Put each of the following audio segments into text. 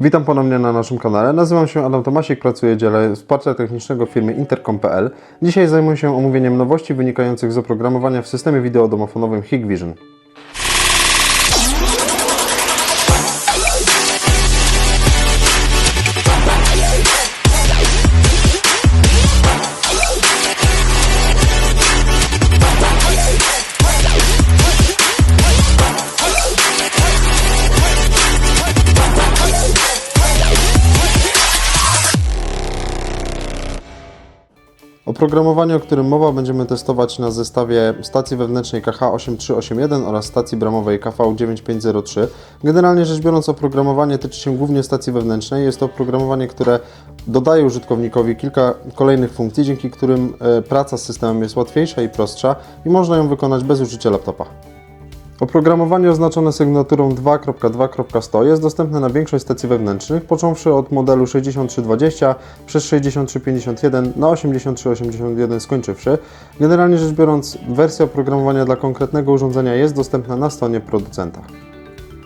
Witam ponownie na naszym kanale. Nazywam się Adam Tomasik, pracuję w dziale wsparcia technicznego w firmie Intercom.pl. Dzisiaj zajmuję się omówieniem nowości wynikających z oprogramowania w systemie wideodomofonowym Hikvision. Oprogramowanie, o którym mowa, będziemy testować na zestawie stacji wewnętrznej KH8381 oraz stacji bramowej KV9503. Generalnie rzecz biorąc, oprogramowanie tyczy się głównie stacji wewnętrznej. Jest to oprogramowanie, które dodaje użytkownikowi kilka kolejnych funkcji, dzięki którym e, praca z systemem jest łatwiejsza i prostsza i można ją wykonać bez użycia laptopa. Oprogramowanie oznaczone sygnaturą 2.2.100 jest dostępne na większość stacji wewnętrznych, począwszy od modelu 6320 przez 6351 na 8381 skończywszy. Generalnie rzecz biorąc, wersja oprogramowania dla konkretnego urządzenia jest dostępna na stronie producenta.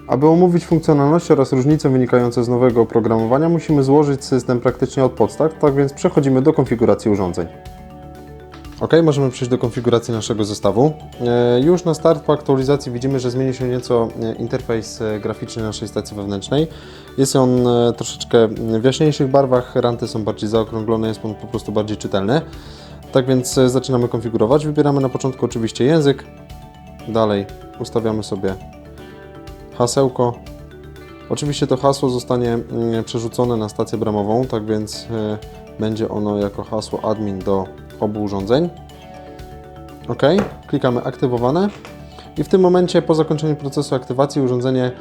Aby omówić funkcjonalności oraz różnice wynikające z nowego oprogramowania, musimy złożyć system praktycznie od podstaw, tak więc przechodzimy do konfiguracji urządzeń. Ok, możemy przejść do konfiguracji naszego zestawu. E, Już na start po aktualizacji widzimy, że zmieni się nieco e, interfejs e, graficzny naszej stacji wewnętrznej. Jest on troszeczkę w jaśniejszych barwach, ranty są bardziej zaokrąglone, jest on po prostu bardziej czytelny. Tak więc zaczynamy konfigurować. Wybieramy na początku oczywiście język, dalej ustawiamy sobie hasełko. Oczywiście to hasło zostanie mm, przerzucone na stację bramową, tak więc będzie ono jako hasło admin do obu urządzeń. OK, klikamy aktywowane i w tym momencie po zakończeniu procesu aktywacji urządzenie e,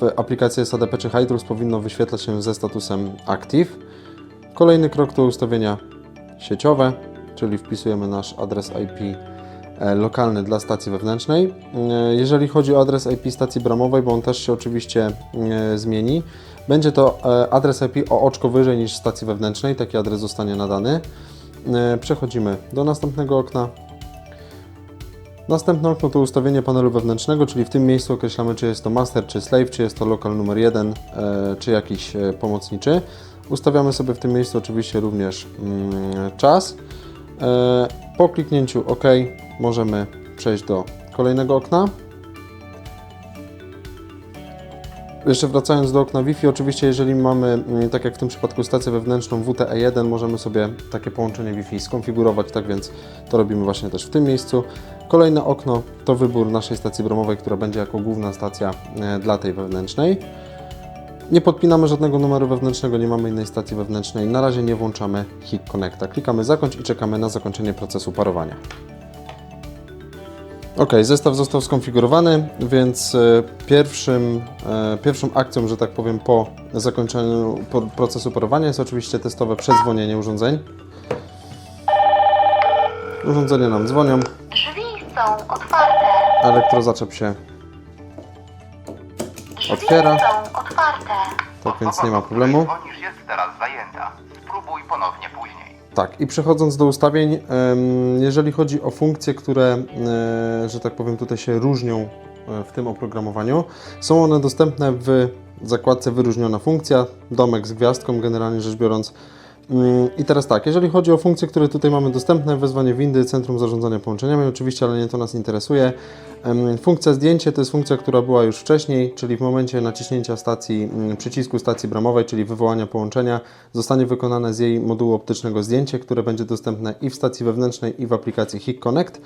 w aplikacji SADP czy Hydrus powinno wyświetlać się ze statusem Active. Kolejny krok to ustawienia sieciowe, czyli wpisujemy nasz adres IP e, lokalny dla stacji wewnętrznej. E, Jeżeli chodzi o adres IP stacji bramowej, bo on też się oczywiście zmieni, będzie to adres IP o oczko wyżej niż stacji wewnętrznej, taki adres zostanie nadany. E, Przechodzimy do następnego okna. Następne okno to ustawienie panelu wewnętrznego, czyli w tym miejscu określamy, czy jest to master, czy slave, czy jest to lokal numer 1, e, czy jakiś e, pomocniczy. Ustawiamy sobie w tym miejscu oczywiście również mm, czas. Po kliknięciu OK możemy przejść do kolejnego okna. Jeszcze wracając do okna Wi-Fi, oczywiście jeżeli mamy, mm, tak jak w tym przypadku stację wewnętrzną WTE1, możemy sobie takie połączenie Wi-Fi skonfigurować, tak więc to robimy właśnie też w tym miejscu. Kolejne okno to wybór naszej stacji bromowej, która będzie jako główna stacja e, dla tej wewnętrznej. Nie podpinamy żadnego numeru wewnętrznego, nie mamy innej stacji wewnętrznej. Na razie nie włączamy HIC Connecta. Klikamy zakończ i czekamy na zakończenie procesu parowania. Ok, zestaw został skonfigurowany, więc e, pierwszym, e, pierwszą akcją, że tak powiem, po zakończeniu procesu parowania jest oczywiście testowe przedzwonienie urządzeń. Urządzenia nam dzwonią, Drzwi są otwarte. elektrozaczep się Drzwi Otwiera. są otwarte. tak więc nie ma problemu. Dzwonisz jest teraz zajęta. Tak, i przechodząc do ustawień, jeżeli chodzi o funkcje, które, e, że tak powiem, tutaj się różnią e, w tym oprogramowaniu, są one dostępne w zakładce wyróżniona funkcja, domek z gwiazdką, generalnie rzecz biorąc. I teraz tak, jeżeli chodzi o funkcje, które tutaj mamy dostępne, wezwanie windy, centrum zarządzania połączeniami, oczywiście, ale nie to nas interesuje. Funkcja zdjęcie to jest funkcja, która była już wcześniej, czyli w momencie naciśnięcia stacji, mm, przycisku stacji bramowej, czyli wywołania połączenia, zostanie wykonane z jej modułu optycznego zdjęcie, które będzie dostępne i w stacji wewnętrznej, i w aplikacji HIC Connect.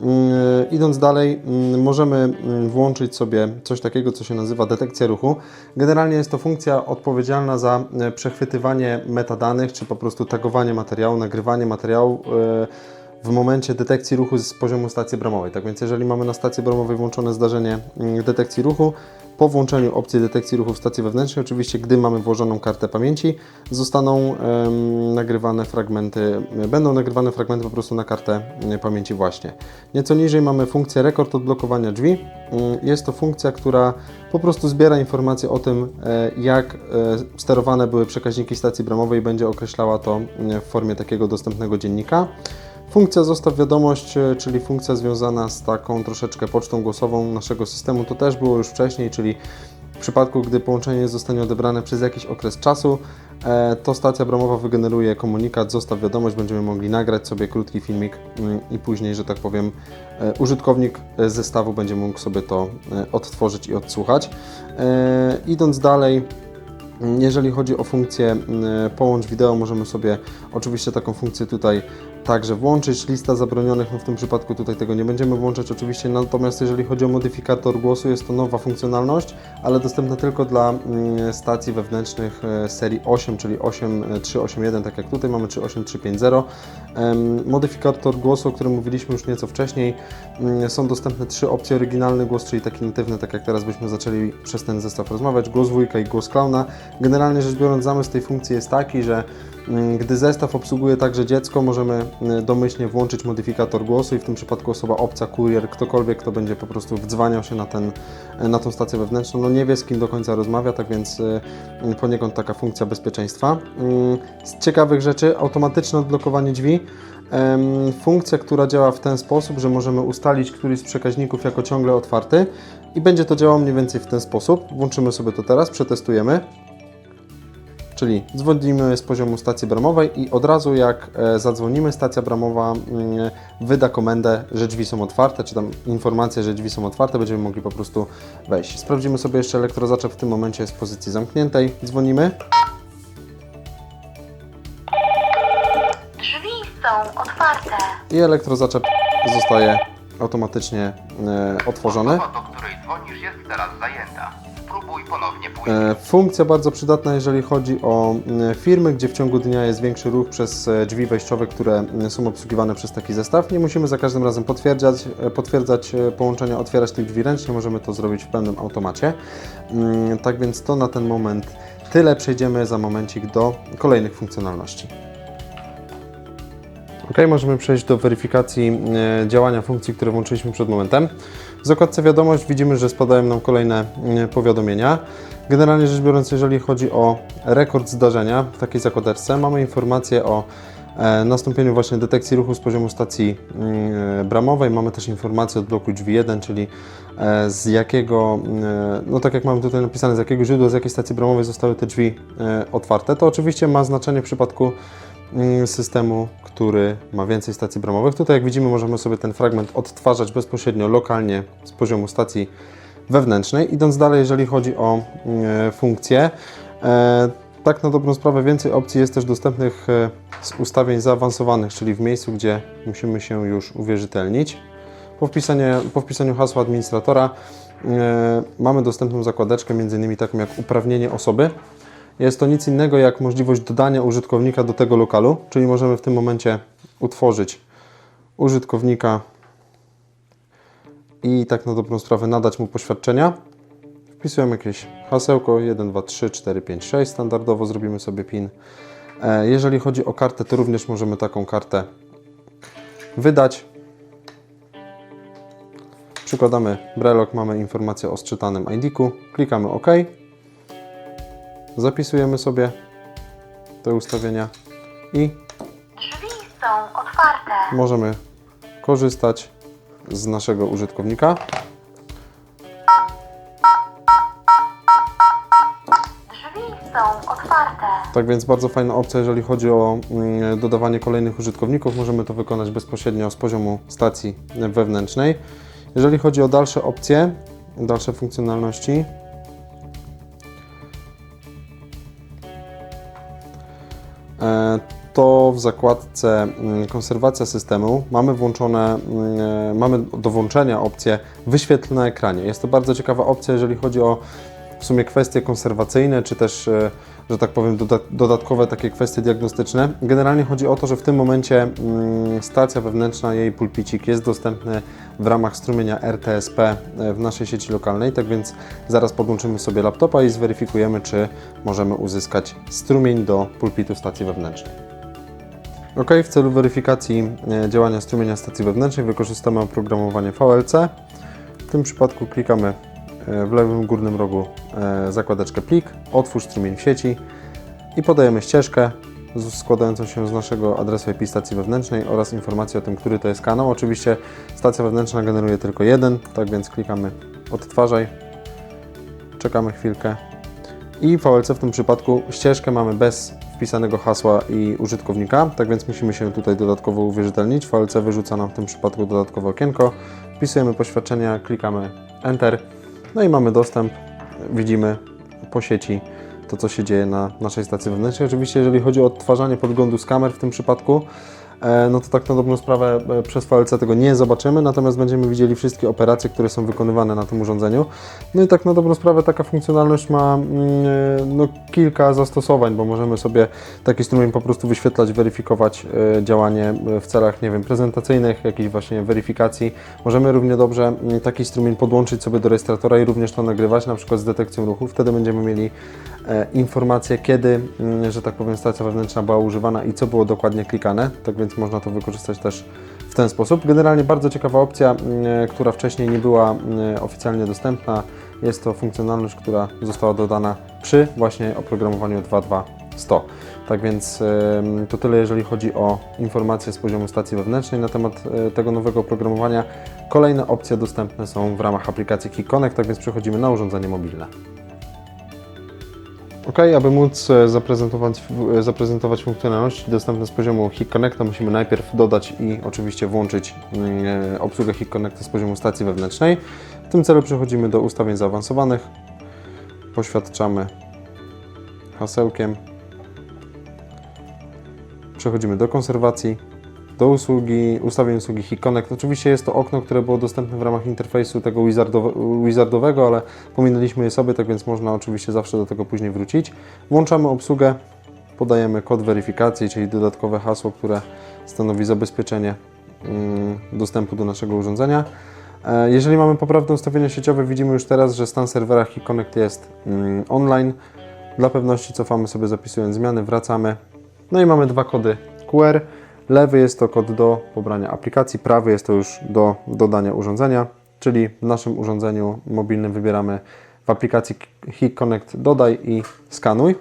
Mm, Idąc dalej, mm, możemy mm, włączyć sobie coś takiego, co się nazywa detekcja ruchu. Generalnie jest to funkcja odpowiedzialna za e, przechwytywanie metadanych, czy po prostu tagowanie materiału, nagrywanie materiału e, w momencie detekcji ruchu z poziomu stacji bramowej. Tak więc jeżeli mamy na stacji bramowej włączone zdarzenie detekcji ruchu, po włączeniu opcji detekcji ruchu w stacji wewnętrznej, oczywiście gdy mamy włożoną kartę pamięci, zostaną nagrywane fragmenty, będą nagrywane fragmenty po prostu na kartę e, pamięci właśnie. Nieco niżej mamy funkcję rekord odblokowania drzwi. Mm, Jest to funkcja, która po prostu zbiera informacje o tym, e, jak e, sterowane były przekaźniki stacji bramowej i będzie określała to mm, w formie takiego dostępnego dziennika. Funkcja zostaw wiadomość, e, czyli funkcja związana z taką troszeczkę pocztą głosową naszego systemu, to też było już wcześniej, czyli W przypadku, gdy połączenie zostanie odebrane przez jakiś okres czasu, e, to stacja bramowa wygeneruje komunikat, zostaw wiadomość, będziemy mogli nagrać sobie krótki filmik mm, i później, że tak powiem, e, użytkownik e, zestawu będzie mógł sobie to odtworzyć i odsłuchać. Idąc dalej, jeżeli chodzi o funkcję mm, połącz wideo, możemy sobie oczywiście taką funkcję tutaj także włączyć. Lista zabronionych, no w tym przypadku tutaj tego nie będziemy włączać oczywiście, natomiast jeżeli chodzi o modyfikator głosu, jest to nowa funkcjonalność, ale dostępna tylko dla mm, stacji wewnętrznych e, serii 8, czyli 8381, tak jak tutaj mamy, czy 8350. Em, Modyfikator głosu, o którym mówiliśmy już nieco wcześniej, mm, są dostępne trzy opcje. Oryginalny głos, czyli taki natywny, tak jak teraz byśmy zaczęli przez ten zestaw rozmawiać, głos wujka i głos klauna. Generalnie rzecz biorąc, zamysł tej funkcji jest taki, że gdy zestaw obsługuje także dziecko, możemy mm, domyślnie włączyć modyfikator głosu i w tym przypadku osoba obca, kurier, ktokolwiek, kto będzie po prostu wdzwaniał się na, ten, na tą stację wewnętrzną, no nie wie z kim do końca rozmawia, tak więc y, y, poniekąd taka funkcja bezpieczeństwa. Mm, Z ciekawych rzeczy automatyczne odblokowanie drzwi. Funkcja, która działa w ten sposób, że możemy ustalić któryś z przekaźników jako ciągle otwarty i będzie to działało mniej więcej w ten sposób. Włączymy sobie to teraz, przetestujemy. Czyli dzwonimy z poziomu stacji bramowej i od razu jak e, zadzwonimy, stacja bramowa mm, wyda komendę, że drzwi są otwarte, czy tam informację, że drzwi są otwarte, będziemy mogli po prostu wejść. Sprawdzimy sobie jeszcze elektrozaczep w tym momencie jest w pozycji zamkniętej. Dzwonimy. Drzwi są otwarte. i elektrozaczep zostaje automatycznie e, otworzony. Osoba, do której dzwonisz, jest teraz zajęta. Ponownie. E, Funkcja bardzo przydatna, jeżeli chodzi o e, firmy, gdzie w ciągu dnia jest większy ruch przez e, drzwi wejściowe, które e, są obsługiwane przez taki zestaw. Nie musimy za każdym razem potwierdzać, e, potwierdzać połączenia, otwierać tych drzwi ręcznie, możemy to zrobić w pełnym automacie. Mm, Tak więc to na ten moment tyle. Przejdziemy za momencik do kolejnych funkcjonalności. Ok, możemy przejść do weryfikacji e, działania funkcji, które włączyliśmy przed momentem. W zakładce wiadomość widzimy, że spadają nam kolejne e, powiadomienia. Generalnie rzecz biorąc, jeżeli chodzi o rekord zdarzenia w takiej zakładeczce, mamy informację o e, nastąpieniu właśnie detekcji ruchu z poziomu stacji mm, bramowej. Mamy też informację od bloku drzwi 1, czyli z jakiego, no tak jak mamy tutaj napisane, z jakiego źródła, z jakiej stacji bramowej zostały te drzwi otwarte. To oczywiście ma znaczenie w przypadku systemu, który ma więcej stacji bramowych. Tutaj jak widzimy możemy sobie ten fragment odtwarzać bezpośrednio lokalnie z poziomu stacji wewnętrznej. Idąc dalej, jeżeli chodzi o mm, funkcje, e, tak na dobrą sprawę więcej opcji jest też dostępnych z ustawień zaawansowanych, czyli w miejscu, gdzie musimy się już uwierzytelnić. Po, wpisanie, po wpisaniu hasła administratora mamy dostępną zakładeczkę, między innymi taką jak uprawnienie osoby. Jest to nic innego jak możliwość dodania użytkownika do tego lokalu, czyli możemy w tym momencie utworzyć użytkownika i tak na dobrą sprawę nadać mu poświadczenia. Wpisujemy jakieś hasełko 1, 2, 3, 4, 5, 6. Standardowo zrobimy sobie PIN. E, Jeżeli chodzi o kartę, to również możemy taką kartę wydać. Przykładamy brelok, mamy informację o sczytanym ID-ku. Klikamy OK. Zapisujemy sobie te ustawienia i Drzwi są otwarte. możemy korzystać z naszego użytkownika. Drzwi są otwarte. Tak więc bardzo fajna opcja, jeżeli chodzi o mm, dodawanie kolejnych użytkowników. Możemy to wykonać bezpośrednio z poziomu stacji wewnętrznej. Jeżeli chodzi o dalsze opcje, dalsze funkcjonalności, zakładce mm, konserwacja systemu mamy włączone, mm, mamy do włączenia opcję wyświetl na ekranie. Jest to bardzo ciekawa opcja, jeżeli chodzi o w sumie kwestie konserwacyjne, czy też, e, że tak powiem, doda- dodatkowe takie kwestie diagnostyczne. Generalnie chodzi o to, że w tym momencie mm, stacja wewnętrzna, jej pulpicik jest dostępny w ramach strumienia RTSP e, w naszej sieci lokalnej, tak więc zaraz podłączymy sobie laptopa i zweryfikujemy, czy możemy uzyskać strumień do pulpitu stacji wewnętrznej. OK, w celu weryfikacji e, działania strumienia stacji wewnętrznej wykorzystamy oprogramowanie VLC. W tym przypadku klikamy e, w lewym górnym rogu e, zakładeczkę plik, otwórz strumień w sieci i podajemy ścieżkę składającą się z naszego adresu IP stacji wewnętrznej oraz informacji o tym, który to jest kanał. Oczywiście stacja wewnętrzna generuje tylko jeden, tak więc klikamy odtwarzaj czekamy chwilkę. I VLC w tym przypadku ścieżkę mamy bez wpisanego hasła i użytkownika, tak więc musimy się tutaj dodatkowo uwierzytelnić. VLC wyrzuca nam w tym przypadku dodatkowe okienko. Wpisujemy poświadczenia, klikamy Enter, no i mamy dostęp. Widzimy po sieci to, co się dzieje na naszej stacji wewnętrznej. Oczywiście, jeżeli chodzi o odtwarzanie podglądu z kamer w tym przypadku, no to tak na dobrą sprawę e, przez VLC tego nie zobaczymy, natomiast będziemy widzieli wszystkie operacje, które są wykonywane na tym urządzeniu. No i tak na dobrą sprawę taka funkcjonalność ma mm, e, no, kilka zastosowań, bo możemy sobie taki strumień po prostu wyświetlać, weryfikować e, działanie e, w celach, nie wiem, prezentacyjnych, jakiejś właśnie weryfikacji. Możemy równie dobrze mm, taki strumień podłączyć sobie do rejestratora i również to nagrywać, na przykład z detekcją ruchu. Wtedy będziemy mieli e, informację, kiedy, mm, że tak powiem, stacja wewnętrzna była używana i co było dokładnie klikane, tak więc można to wykorzystać też w ten sposób. Generalnie bardzo ciekawa opcja, która wcześniej nie była oficjalnie dostępna. Jest to funkcjonalność, która została dodana przy właśnie oprogramowaniu 2.2.100. Tak więc to tyle, jeżeli chodzi o informacje z poziomu stacji wewnętrznej na temat e, tego nowego oprogramowania. Kolejne opcje dostępne są w ramach aplikacji Key Connect, tak więc przechodzimy na urządzenie mobilne. Ok, aby móc e, zaprezentować, e, zaprezentować funkcjonalności dostępne z poziomu HIC Connecta, musimy najpierw dodać i oczywiście włączyć e, obsługę HIC Connecta z poziomu stacji wewnętrznej. W tym celu przechodzimy do ustawień zaawansowanych, poświadczamy hasełkiem, przechodzimy do konserwacji, do usługi, ustawień usługi HIC Connect. Oczywiście jest to okno, które było dostępne w ramach interfejsu tego wizardowe, wizardowego, ale pominęliśmy je sobie, tak więc można oczywiście zawsze do tego później wrócić. Włączamy obsługę, podajemy kod weryfikacji, czyli dodatkowe hasło, które stanowi zabezpieczenie mm, dostępu do naszego urządzenia. E, Jeżeli mamy poprawne ustawienia sieciowe, widzimy już teraz, że stan serwera HIC Connect jest mm, online. Dla pewności cofamy sobie zapisując zmiany, wracamy. No i mamy dwa kody QR. Lewy jest to kod do pobrania aplikacji, prawy jest to już do dodania urządzenia, czyli w naszym urządzeniu mobilnym wybieramy w aplikacji HIC Connect dodaj i skanuj.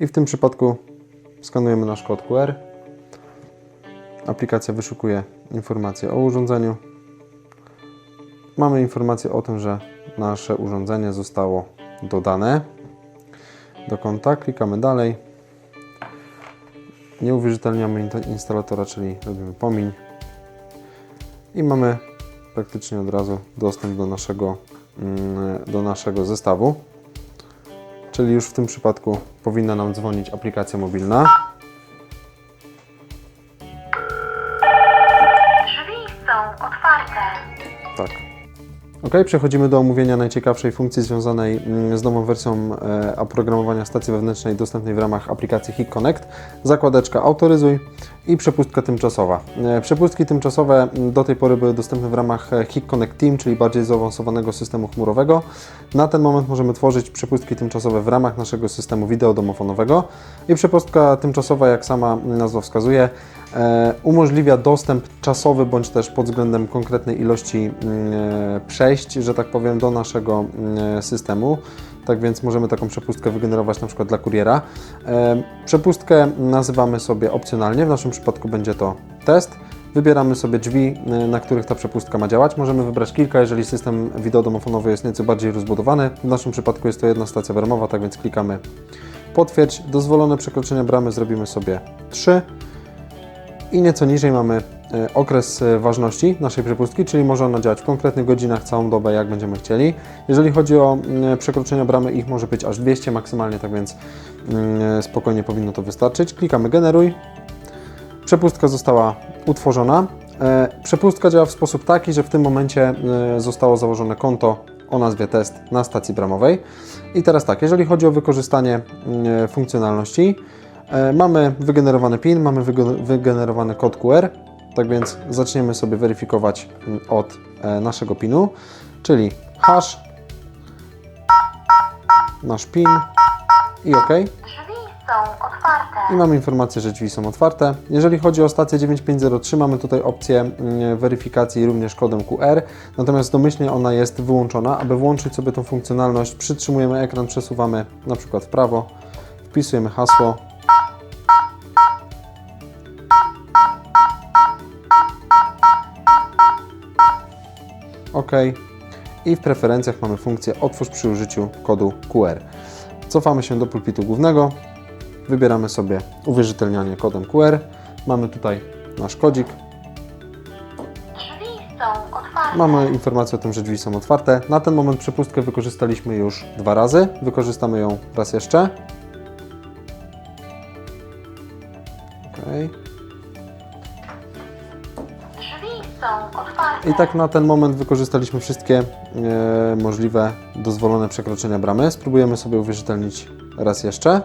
I w tym przypadku skanujemy nasz kod QR. Aplikacja wyszukuje informacje o urządzeniu. Mamy informację o tym, że nasze urządzenie zostało dodane do konta. Klikamy dalej. Nie uwierzytelniamy instalatora, czyli robimy pomiń. I mamy praktycznie od razu dostęp do naszego, mm, do naszego zestawu. Czyli już w tym przypadku powinna nam dzwonić aplikacja mobilna. Ok, przechodzimy do omówienia najciekawszej funkcji związanej mm, z nową wersją e, oprogramowania stacji wewnętrznej dostępnej w ramach aplikacji HIC Connect. Zakładeczka autoryzuj i przepustka tymczasowa. E, Przepustki tymczasowe mm, do tej pory były dostępne w ramach e, HIC Connect Team, czyli bardziej zaawansowanego systemu chmurowego. Na ten moment możemy tworzyć przepustki tymczasowe w ramach naszego systemu wideodomofonowego i przepustka tymczasowa, jak sama nazwa wskazuje, e, umożliwia dostęp czasowy bądź też pod względem konkretnej ilości mm, e, przejść, że tak powiem, do naszego mm, systemu. Tak więc możemy taką przepustkę wygenerować na przykład dla kuriera. E, Przepustkę nazywamy sobie opcjonalnie, w naszym przypadku będzie to test. Wybieramy sobie drzwi, e, na których ta przepustka ma działać. Możemy wybrać kilka, jeżeli system wideodomofonowy jest nieco bardziej rozbudowany. W naszym przypadku jest to jedna stacja bramowa, tak więc klikamy potwierdź. Dozwolone przekroczenia bramy zrobimy sobie 3 i nieco niżej mamy e, okres e, ważności naszej przepustki, czyli może ona działać w konkretnych godzinach, całą dobę, jak będziemy chcieli. Jeżeli chodzi o przekroczenia bramy, ich może być aż 200 maksymalnie, tak więc mm, spokojnie powinno to wystarczyć. Klikamy generuj. Przepustka została utworzona. E, Przepustka działa w sposób taki, że w tym momencie e, zostało założone konto o nazwie test na stacji bramowej. I teraz tak, jeżeli chodzi o wykorzystanie mm, funkcjonalności, e, mamy wygenerowany PIN, mamy wyge- wygenerowany kod QR, tak więc zaczniemy sobie weryfikować mm, od e, naszego PIN-u, czyli hash, nasz PIN i OK. Są otwarte. I mamy informację, że drzwi są otwarte. Jeżeli chodzi o stację 9503, mamy tutaj opcję mm, weryfikacji również kodem QR, natomiast domyślnie ona jest wyłączona. Aby włączyć sobie tą funkcjonalność, przytrzymujemy ekran, przesuwamy na przykład w prawo, wpisujemy hasło. OK. i w preferencjach mamy funkcję otwórz przy użyciu kodu QR. Cofamy się do pulpitu głównego, wybieramy sobie uwierzytelnianie kodem QR. Mamy tutaj nasz kodzik. Mamy informację o tym, że drzwi są otwarte. Na ten moment przepustkę wykorzystaliśmy już dwa razy. Wykorzystamy ją raz jeszcze. Okay. I tak na ten moment wykorzystaliśmy wszystkie e, możliwe dozwolone przekroczenia bramy. Spróbujemy sobie uwierzytelnić raz jeszcze.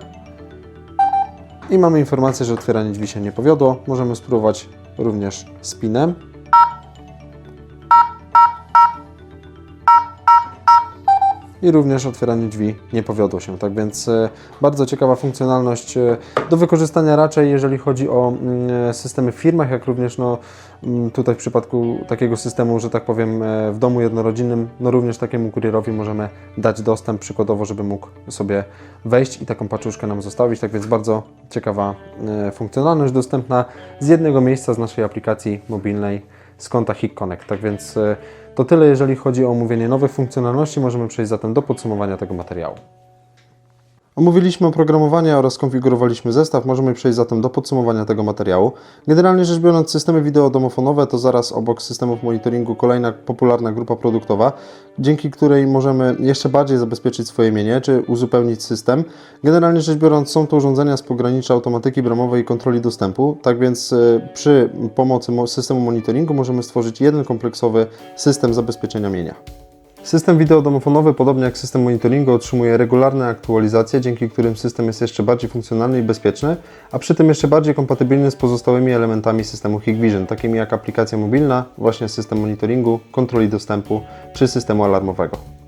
I mamy informację, że otwieranie drzwi się nie powiodło. Możemy spróbować również z i również otwieranie drzwi nie powiodło się. Tak więc e, bardzo ciekawa funkcjonalność e, do wykorzystania raczej, jeżeli chodzi o mm, systemy w firmach, jak również no, mm, tutaj w przypadku takiego systemu, że tak powiem, e, w domu jednorodzinnym, no również takiemu kurierowi możemy dać dostęp przykładowo, żeby mógł sobie wejść i taką paczuszkę nam zostawić. Tak więc bardzo ciekawa e, funkcjonalność dostępna z jednego miejsca z naszej aplikacji mobilnej z konta HIK Connect. Tak więc e, to tyle, jeżeli chodzi o omówienie nowych funkcjonalności. Możemy przejść zatem do podsumowania tego materiału. Omówiliśmy oprogramowanie oraz skonfigurowaliśmy zestaw. Możemy przejść zatem do podsumowania tego materiału. Generalnie rzecz biorąc, systemy wideo domofonowe to zaraz obok systemów monitoringu kolejna popularna grupa produktowa, dzięki której możemy jeszcze bardziej zabezpieczyć swoje mienie czy uzupełnić system. Generalnie rzecz biorąc, są to urządzenia z pogranicza automatyki bramowej i kontroli dostępu. Tak więc e, przy pomocy mo- systemu monitoringu możemy stworzyć jeden kompleksowy system zabezpieczenia mienia. System wideo domofonowy, podobnie jak system monitoringu, otrzymuje regularne aktualizacje, dzięki którym system jest jeszcze bardziej funkcjonalny i bezpieczny, a przy tym jeszcze bardziej kompatybilny z pozostałymi elementami systemu Hikvision, takimi jak aplikacja mobilna, właśnie system monitoringu, kontroli dostępu czy systemu alarmowego.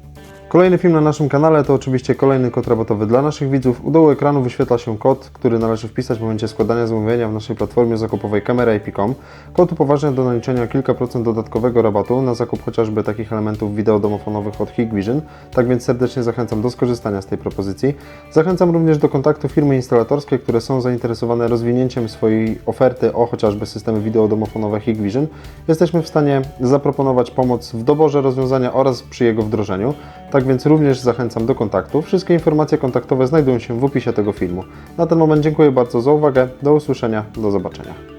Kolejny film na naszym kanale to oczywiście kolejny kod rabatowy dla naszych widzów. U dołu ekranu wyświetla się kod, który należy wpisać w momencie składania zamówienia w naszej platformie zakupowej Camera.ip.com. Kod upoważnia do naliczenia kilka procent dodatkowego rabatu na zakup chociażby takich elementów wideo domofonowych od Hikvision. Tak więc serdecznie zachęcam do skorzystania z tej propozycji. Zachęcam również do kontaktu firmy instalatorskie, które są zainteresowane rozwinięciem swojej oferty o chociażby systemy wideo domofonowe Hikvision. Jesteśmy w stanie zaproponować pomoc w doborze rozwiązania oraz przy jego wdrożeniu. Tak więc również zachęcam do kontaktu. Wszystkie informacje kontaktowe znajdują się w opisie tego filmu. Na ten moment dziękuję bardzo za uwagę. Do usłyszenia, do zobaczenia.